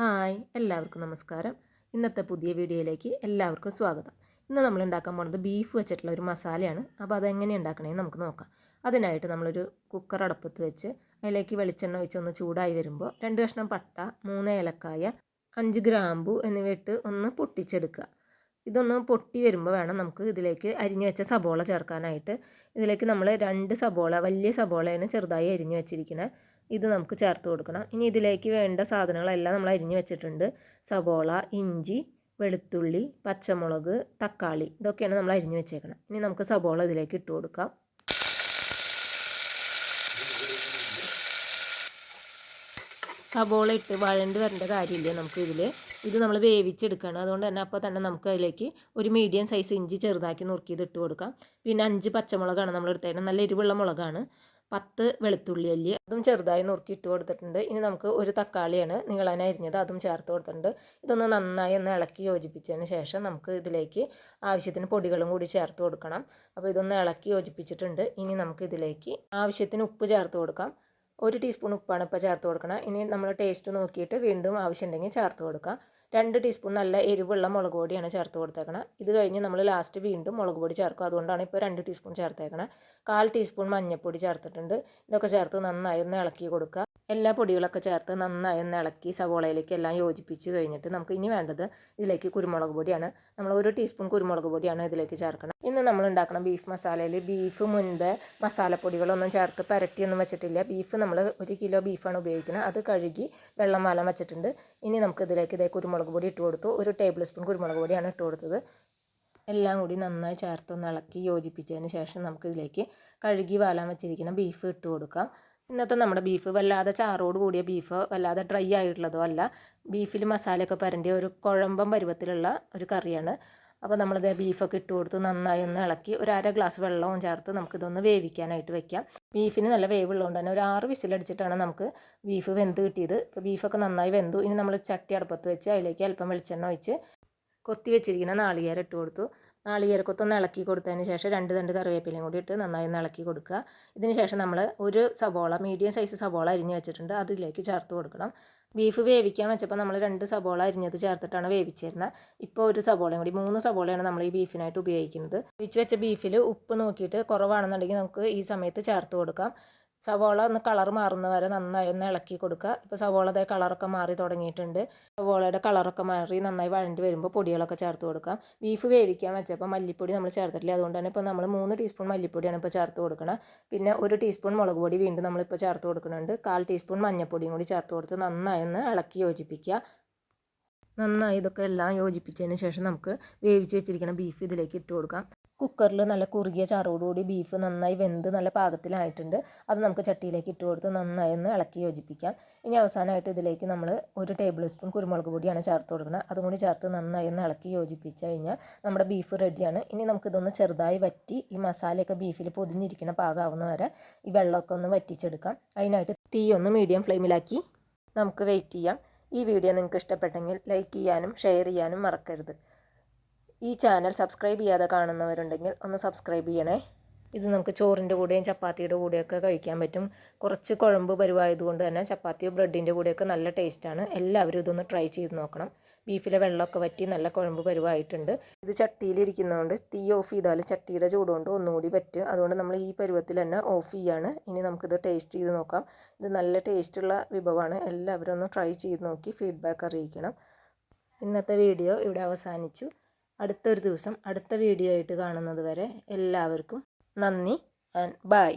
Hi എല്ലാവർക്കും നമസ്കാരം. ഇന്നത്തെ പുതിയ വീഡിയോയിലേക്ക് എല്ലാവർക്കും സ്വാഗതം. ഇന്ന് നമ്മൾ ഉണ്ടാക്കാൻ പോകുന്നത് ബീഫ് വെച്ചിട്ടുള്ള ഒരു മസാലയാണ്. അപ്പോൾ അതെങ്ങനെ ഉണ്ടാക്കണമെന്ന് നമുക്ക് നോക്കാം. അതിനായിട്ട് നമ്മളൊരു കുക്കർ അടുപ്പത്ത് വെച്ച് അതിലേക്ക് വെളിച്ചെണ്ണ ഒഴിച്ച് ഒന്ന് ചൂടായി വരുമ്പോൾ രണ്ട് കഷ്ണം പട്ട മൂന്ന് ഏലക്കായ അഞ്ച് ഗ്രാമ്പു എന്നിവ ഇട്ട് ഒന്ന് പൊട്ടിച്ചെടുക്കുക. ഇതൊന്ന് പൊട്ടി വരുമ്പോൾ വേണം നമുക്ക് ഇതിലേക്ക് അരിഞ്ഞു വെച്ച സബോള ചേർക്കാനായിട്ട്. ഇതിലേക്ക് നമ്മൾ രണ്ട് സബോള വലിയ സബോളയാണ് ചെറുതായി അരിഞ്ഞു വെച്ചിരിക്കുന്നത് ഇത് നമുക്ക് ചേർത്ത് കൊടുക്കണം. ഇനി ഇതിലേക്ക് വേണ്ട സാധനങ്ങളെല്ലാം നമ്മൾ അരിഞ്ഞ് വെച്ചിട്ടുണ്ട്. സബോള ഇഞ്ചി വെളുത്തുള്ളി പച്ചമുളക് തക്കാളി ഇതൊക്കെയാണ് നമ്മൾ അരിഞ്ഞ് വെച്ചേക്കണം. ഇനി നമുക്ക് സബോള ഇതിലേക്ക് ഇട്ട് കൊടുക്കാം. സബോള ഇട്ട് വഴണ്ട് വരേണ്ട കാര്യമില്ല നമുക്ക് ഇതിൽ ഇത് നമ്മൾ വേവിച്ചെടുക്കണം. അതുകൊണ്ട് തന്നെ അപ്പോൾ തന്നെ നമുക്ക് അതിലേക്ക് ഒരു മീഡിയം സൈസ് ഇഞ്ചി ചെറുതാക്കി നുറുക്കിയത് ഇട്ട് കൊടുക്കാം. പിന്നെ അഞ്ച് പച്ചമുളകാണ് നമ്മൾ എടുത്തേക്കുന്നത് നല്ല എരിവുള്ള മുളകാണ്. പത്ത് വെളുത്തുള്ളി അല്ലി അതും ചെറുതായി നുറുക്കി ഇട്ട് കൊടുത്തിട്ടുണ്ട്. ഇനി നമുക്ക് ഒരു തക്കാളിയാണ് നീളനെ അരിഞ്ഞത് അതും ചേർത്ത് കൊടുത്തിട്ടുണ്ട്. ഇതൊന്ന് നന്നായി ഒന്ന് ഇളക്കി യോജിപ്പിച്ചതിന് ശേഷം നമുക്ക് ഇതിലേക്ക് ആവശ്യത്തിന് പൊടികളും കൂടി ചേർത്ത് കൊടുക്കണം. അപ്പോൾ ഇതൊന്ന് ഇളക്കി യോജിപ്പിച്ചിട്ടുണ്ട്. ഇനി നമുക്ക് ഇതിലേക്ക് ആവശ്യത്തിന് ഉപ്പ് ചേർത്ത് കൊടുക്കാം. ഒരു ടീസ്പൂൺ ഉപ്പാണ് ഇപ്പോൾ ചേർത്ത് കൊടുക്കണം. ഇനി നമ്മൾ ടേസ്റ്റ് നോക്കിയിട്ട് വീണ്ടും ആവശ്യമുണ്ടെങ്കിൽ ചേർത്ത് കൊടുക്കാം. രണ്ട് ടീസ്പൂൺ നല്ല എരിവുള്ള മുളക് പൊടിയാണ് ചേർത്ത് കൊടുത്തേക്കണം. ഇത് കഴിഞ്ഞ് നമ്മൾ ലാസ്റ്റ് വീണ്ടും മുളക് പൊടി ചേർക്കും. അതുകൊണ്ടാണ് ഇപ്പോൾ രണ്ട് ടീസ്പൂൺ ചേർത്തേക്കണം. കാൽ ടീസ്പൂൺ മഞ്ഞൾപ്പൊടി ചേർത്തിട്ടുണ്ട്. ഇതൊക്കെ ചേർത്ത് നന്നായി ഒന്ന് ഇളക്കി കൊടുക്കുക. എല്ലാ പൊടികളൊക്കെ ചേർത്ത് നന്നായി ഒന്ന് ഇളക്കി സവോളയിലേക്ക് എല്ലാം യോജിപ്പിച്ച് കഴിഞ്ഞിട്ട് നമുക്ക് ഇനി വേണ്ടത് ഇതിലേക്ക് കുരുമുളക് പൊടിയാണ്. നമ്മൾ ഒരു ടീസ്പൂൺ കുരുമുളക് പൊടിയാണ് ഇതിലേക്ക് ചേർക്കണം. ഇന്ന് നമ്മൾ ഉണ്ടാക്കണം ബീഫ് മസാലയിൽ ബീഫ് മുൻപ് മസാലപ്പൊടികളൊന്നും ചേർത്ത് പരട്ടിയൊന്നും വെച്ചിട്ടില്ല. ബീഫ് നമ്മൾ ഒരു കിലോ ബീഫാണ് ഉപയോഗിക്കുന്നത്. അത് കഴുകി വെള്ളം വാലം വെച്ചിട്ടുണ്ട്. ഇനി നമുക്ക് ഇതിലേക്ക് ഇതേ കുരുമുളക് പൊടി ഇട്ട് കൊടുത്തു. ഒരു ടേബിൾ സ്പൂൺ കുരുമുളക് പൊടിയാണ് ഇട്ട് കൊടുത്തത്. എല്ലാം കൂടി നന്നായി ചേർത്തൊന്ന് ഇളക്കി യോജിപ്പിച്ചതിന് ശേഷം നമുക്കിതിലേക്ക് കഴുകി വാലാൻ വെച്ചിരിക്കുന്ന ബീഫ് ഇട്ട് കൊടുക്കാം. ഇന്നത്തെ നമ്മുടെ ബീഫ് വല്ലാതെ ചാറോട് കൂടിയ ബീഫ് വല്ലാതെ ഡ്രൈ ആയിട്ടുള്ളതോ അല്ല. ബീഫിൽ മസാലയൊക്കെ പരണ്ടിയ ഒരു കുഴമ്പം പരുവത്തിലുള്ള ഒരു കറിയാണ്. അപ്പോൾ നമ്മളിത് ബീഫൊക്കെ ഇട്ട് കൊടുത്ത് നന്നായി ഒന്ന് ഇളക്കി ഒരു അര ഗ്ലാസ് വെള്ളവും ചേർത്ത് നമുക്കിതൊന്ന് വേവിക്കാനായിട്ട് വെക്കാം. ബീഫിന് നല്ല വേവുള്ളതുകൊണ്ട് തന്നെ ഒരു ആറ് വിസിലടിച്ചിട്ടാണ് നമുക്ക് ബീഫ് വെന്ത് കിട്ടിയത്. ഇപ്പോൾ ബീഫൊക്കെ നന്നായി വെന്തു. ഇനി നമ്മൾ ചട്ടി അടുപ്പത്ത് വെച്ച് അതിലേക്ക് അല്പം വെളിച്ചെണ്ണ ഒഴിച്ച് കൊത്തി വെച്ചിരിക്കുന്ന നാളികേരം ഇട്ട് കൊടുത്തു. നാളികേരക്കൊത്തൊന്ന് ഇളക്കി കൊടുത്തതിന് ശേഷം രണ്ട് തണ്ട് കറിവേപ്പിലയും കൂടി ഇട്ട് നന്നായി ഒന്ന് ഇളക്കി കൊടുക്കുക. ഇതിന് ശേഷം നമ്മൾ ഒരു സബോള മീഡിയം സൈസ് സബോള അരിഞ്ഞ് വെച്ചിട്ടുണ്ട്. അതിലേക്ക് ചേർത്ത് കൊടുക്കണം. ബീഫ് വേവിക്കാൻ വെച്ചപ്പോൾ നമ്മൾ രണ്ട് സബോള അരിഞ്ഞത് ചേർത്തിട്ടാണ് വേവിച്ചിരുന്നത് ഇപ്പോൾ ഒരു സബോളയും കൂടി മൂന്ന് സബോളയാണ് നമ്മൾ ഈ ബീഫിനായിട്ട് ഉപയോഗിക്കുന്നത്. വേവിച്ച് വെച്ച ബീഫിൽ ഉപ്പ് നോക്കിയിട്ട് കുറവാണെന്നുണ്ടെങ്കിൽ നമുക്ക് ഈ സമയത്ത് ചേർത്ത് കൊടുക്കാം. സവോള ഒന്ന് കളർ മാറുന്ന വരെ നന്നായി ഒന്ന് ഇളക്കി കൊടുക്കുക. ഇപ്പോൾ സവോളയുടെ കളറൊക്കെ മാറി തുടങ്ങിയിട്ടുണ്ട്. സവോളയുടെ കളറൊക്കെ മാറി നന്നായി വഴണ്ടി വരുമ്പോൾ പൊടികളൊക്കെ ചേർത്ത് കൊടുക്കാം. ബീഫ് വേവിക്കാൻ വെച്ചപ്പോൾ മല്ലിപ്പൊടി നമ്മൾ ചേർത്തിട്ടില്ല. അതുകൊണ്ട് തന്നെ ഇപ്പോൾ നമ്മൾ മൂന്ന് ടീസ്പൂൺ മല്ലിപ്പൊടിയാണ് ഇപ്പോൾ ചേർത്ത് കൊടുക്കണം. പിന്നെ ഒരു ടീസ്പൂൺ മുളക് പൊടി വീണ്ടും നമ്മളിപ്പോൾ ചേർത്ത് കൊടുക്കുന്നുണ്ട്. കാൽ ടീസ്പൂൺ മഞ്ഞൾപ്പൊടിയും കൂടി ചേർത്ത് കൊടുത്ത് നന്നായി ഒന്ന് ഇളക്കി യോജിപ്പിക്കുക. നന്നായി ഇതൊക്കെ എല്ലാം യോജിപ്പിച്ചതിന് ശേഷം നമുക്ക് വേവിച്ച് വെച്ചിരിക്കുന്ന ബീഫ് ഇതിലേക്ക് ഇട്ട് കൊടുക്കാം. കുക്കറിൽ നല്ല കുറുകിയ ചാറോടുകൂടി ബീഫ് നന്നായി വെന്ത് നല്ല പാകത്തിലായിട്ടുണ്ട്. അത് നമുക്ക് ചട്ടിയിലേക്ക് ഇട്ട് കൊടുത്ത് നന്നായി ഒന്ന് ഇളക്കി യോജിപ്പിക്കാം. ഇനി അവസാനമായിട്ട് ഇതിലേക്ക് നമ്മൾ ഒരു ടേബിൾ സ്പൂൺ കുരുമുളക് പൊടിയാണ് ചേർത്ത് കൊടുക്കുന്നത്. അതും കൂടി ചേർത്ത് നന്നായി ഒന്ന് ഇളക്കി യോജിപ്പിച്ച് കഴിഞ്ഞാൽ നമ്മുടെ ബീഫ് റെഡിയാണ്. ഇനി നമുക്കിതൊന്ന് ചെറുതായി വറ്റി ഈ മസാലയൊക്കെ ബീഫിൽ പൊതിഞ്ഞിരിക്കുന്ന പാകമാവുന്ന വരെ ഈ വെള്ളമൊക്കെ ഒന്ന് വറ്റിച്ചെടുക്കാം. അതിനായിട്ട് തീ ഒന്ന് മീഡിയം ഫ്ലെയിമിലാക്കി നമുക്ക് വെയിറ്റ് ചെയ്യാം. ഈ വീഡിയോ നിങ്ങൾക്ക് ഇഷ്ടപ്പെട്ടെങ്കിൽ ലൈക്ക് ചെയ്യാനും ഷെയർ ചെയ്യാനും മറക്കരുത്. ഈ ചാനൽ സബ്സ്ക്രൈബ് ചെയ്യാതെ കാണുന്നവരുണ്ടെങ്കിൽ ഒന്ന് സബ്സ്ക്രൈബ് ചെയ്യണേ. ഇത് നമുക്ക് ചോറിന്റെ കൂടെയും ചപ്പാത്തിയുടെ കൂടെയൊക്കെ കഴിക്കാൻ പറ്റും. കുറച്ച് കുഴമ്പ് പരുവായതുകൊണ്ട് തന്നെ ചപ്പാത്തിയോ ബ്രെഡിന്റെ കൂടെയൊക്കെ നല്ല ടേസ്റ്റാണ്. എല്ലാവരും ഇതൊന്ന് ട്രൈ ചെയ്ത് നോക്കണം. ബീഫിലെ വെള്ളമൊക്കെ വറ്റി നല്ല കുഴമ്പ് പരുവായിട്ടുണ്ട്. ഇത് ചട്ടിയിലിരിക്കുന്നതുകൊണ്ട് തീ ഓഫ് ചെയ്താൽ ചട്ടിയുടെ ചൂടുകൊണ്ട് ഒന്നുകൂടി പറ്റും. അതുകൊണ്ട് നമ്മൾ ഈ പരുവത്തിൽ തന്നെ ഓഫ് ചെയ്യാണ്. ഇനി നമുക്കിത് ടേസ്റ്റ് ചെയ്ത് നോക്കാം. ഇത് നല്ല ടേസ്റ്റുള്ള വിഭവമാണ്. എല്ലാവരും ഒന്ന് ട്രൈ ചെയ്ത് നോക്കി ഫീഡ്ബാക്ക് അറിയിക്കണം. ഇന്നത്തെ വീഡിയോ ഇവിടെ അവസാനിച്ചു. അടുത്തൊരു ദിവസം അടുത്ത വീഡിയോ ആയിട്ട് കാണുന്നത് വരെ എല്ലാവർക്കും നന്ദി ആൻഡ് ബൈ.